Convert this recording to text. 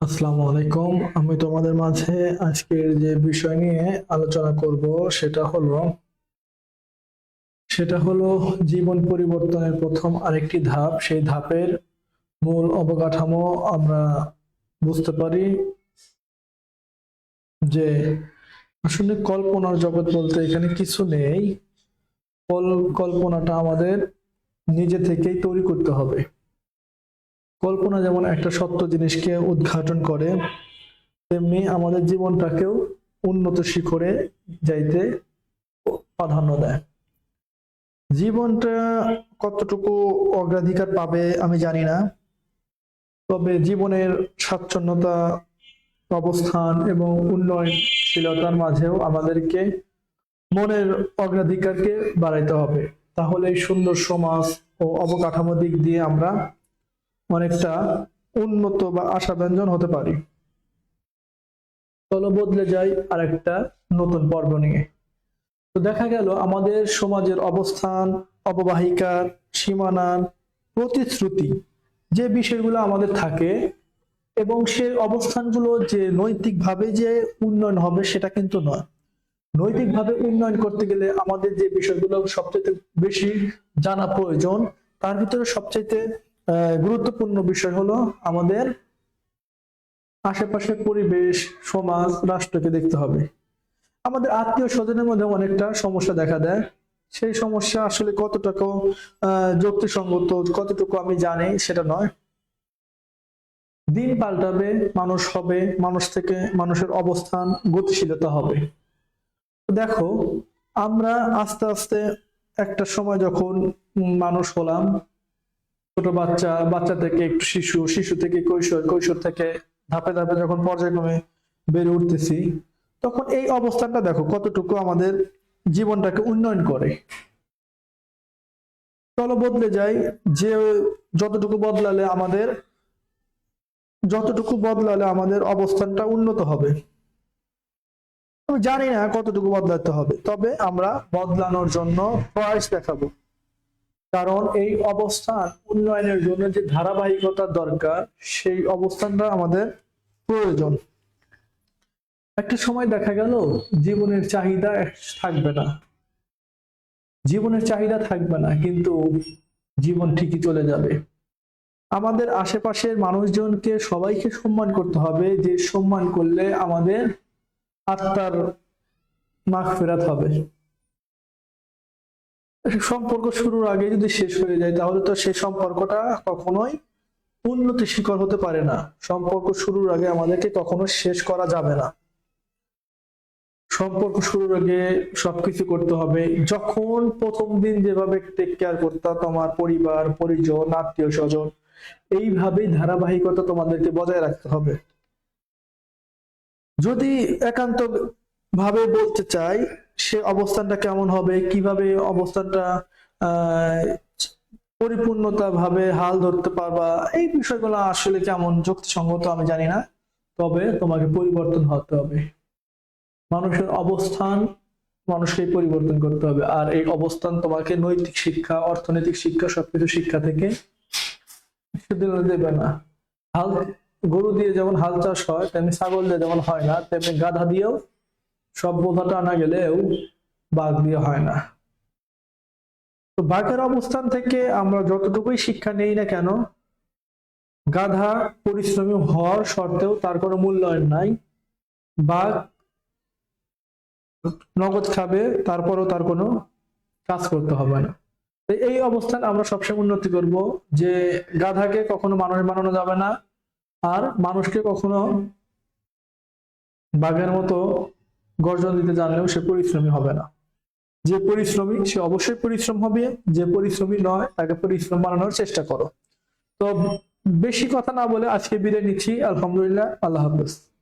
আসসালামু আলাইকুম। আমি তোমাদের মাঝে আজকের যে বিষয় নিয়ে আলোচনা করব, সেটা হলো সেটা হলো জীবন পরিবর্তনের প্রথম আরেকটি ধাপ। সেই ধাপের মূল অবকাঠামো আমরা বুঝতে পারি যে আসলে কল্পনার জগৎ বলতে এখানে কিছু নেই। কল্পনাটা আমাদের নিজে থেকেই তৈরি করতে হবে। কল্পনা যেমন একটা সত্য জিনিসকে উদ্ঘাটন করে, তেমনি আমাদের জীবনটাকেও উন্নত শিখরে যাইতে প্রাধান্য দেয়। জীবনটা কতটুকু অগ্রাধিকার পাবে আমি জানি না, তবে জীবনের স্বাচ্ছন্যতা অবস্থান এবং উন্নয়নশীলতার মাঝেও আমাদেরকে মনের অগ্রাধিকারকে বাড়াইতে হবে। তাহলে সুন্দর সমাজ ও অবকাঠামো দিক দিয়ে আমরা অনেকটা উন্নত বা আশাব্যঞ্জন হতে পারি। চলো বদলে যাই আরেকটা নতুন পর্ব নিয়ে। তো দেখা গেল আমাদের সমাজের অবস্থান অববাহিকার সীমানার প্রতিশ্রুতি যে বিষয়গুলো আমাদের থাকে এবং সেই অবস্থানগুলো যে নৈতিকভাবে যে উন্নয়ন হবে সেটা কিন্তু নয়। নৈতিকভাবে উন্নয়ন করতে গেলে আমাদের যে বিষয়গুলো সবচেয়ে বেশি জানা প্রয়োজন তার ভিতরে আহ, গুরুত্বপূর্ণ বিষয় হলো আমাদের আশেপাশের পরিবেশ, সমাজ, রাষ্ট্রকে দেখতে হবে। আমাদের আত্মীয় স্বজনের মধ্যে অনেকটা সমস্যা দেখা দেয়। সেই সমস্যা আসলে কতটুকু যুক্তিসঙ্গত, কতটুকু আমি জানি সেটা নয়। দিন পাল্টাবে, মানুষ হবে, মানুষ থেকে মানুষের অবস্থান গতিশীলতা হবে। দেখো, আমরা আস্তে আস্তে একটা সময় যখন মানুষ হলাম ছোট বাচ্চা বাচ্চা থেকে একটু শিশু শিশু থেকে কৈশোর কৈশোর থেকে ধাপে ধাপে যখন পর্যায়ক্রমে বেড়ে উঠতেছি, তখন এই অবস্থানটা দেখো কতটুকু আমাদের জীবনটাকে উন্নয়ন করে। চলো বদলে যাই, যে যতটুকু বদলালে আমাদের, যতটুকু বদলালে আমাদের অবস্থানটা উন্নত হবে। আমি জানি না কতটুকু বদলাতে হবে, তবে আমরা বদলানোর জন্য প্রয়াস দেখাবো। কারণ এই অবস্থান উন্নয়নের জন্য যে ধারাবাহিকতার দরকার, সেই অবস্থানটা আমাদের প্রয়োজন। একটা সময় দেখা গেল, জীবনের চাহিদা থাকবে না। জীবনের চাহিদা থাকবে না, কিন্তু জীবন ঠিকই চলে যাবে। আমাদের আশেপাশের মানুষজনকে সবাইকে সম্মান করতে হবে, যে সম্মান করলে আমাদের আত্মার মাখ ফেরাত হবে। সম্পর্ক শুরুর আগে যদি শেষ হয়ে যায়, তাহলে তো সেই সম্পর্কটা কখনোই উন্নতি শিখর হতে পারে না। সম্পর্ক শুরুর আগে আমাদেরকে কখনো শেষ করা যাবে না। সম্পর্ক শুরুর আগে সবকিছু করতে হবে। যখন প্রথম দিন যেভাবে টেক কেয়ার করতা তোমার পরিবার, পরিজন, আত্মীয় স্বজন, এইভাবেই ধারাবাহিকতা তোমাদেরকে বজায় রাখতে হবে। যদি একান্ত ভাবে বলতে চাই সে অবস্থানটা কেমন হবে? কীভাবে অবস্থানটা পরিপূর্ণতা ভাবে হাল ধরতে পারবা? এই বিষয়গুলো আসলে কেমন যুক্তিসঙ্গত আমি জানি না। তবে তোমাকে পরিবর্তন হতে হবে। মানুষের অবস্থান মানুষকে পরিবর্তন করতে হবে। আর এই অবস্থান তোমাকে নৈতিক শিক্ষা, অর্থনৈতিক শিক্ষা, সবকিছু শিক্ষা থেকে দেবে না। হাল, গরু দিয়ে যেমন হাল চাষ হয়, তেমনি ছাগল দিয়ে যেমন হয় না, তেমনি গাধা দিয়েও সব বোঝাটা আনা গেলেও বাঘ দিয়ে হয় না। তো বাঘের অবস্থান থেকে আমরা যতটুকুই শিক্ষা নেই না কেন, গাধা পরিশ্রমী হওয়ার সত্ত্বেও তার কোনো মূল্যায়ন নাই। বাঘ নগদ খাবে, তারপরও তার কোনো কাজ করতে হবে না। এই অবস্থান আমরা সবসময় উন্নতি করব যে গাধাকে কখনো মানুষ বানানো যাবে না, আর মানুষকে কখনো বাঘের মতো গর্জন দিতে জানলেও সে পরিশ্রমী হবে না। যে পরিশ্রমী, সে অবশ্যই পরিশ্রম হবে। যে পরিশ্রমী নয়, তাকে পরিশ্রম বানানোর চেষ্টা করো। তো বেশি কথা না বলে আজকে বিদায় নিচ্ছি। আলহামদুলিল্লাহ, আল্লাহ হাফেজ।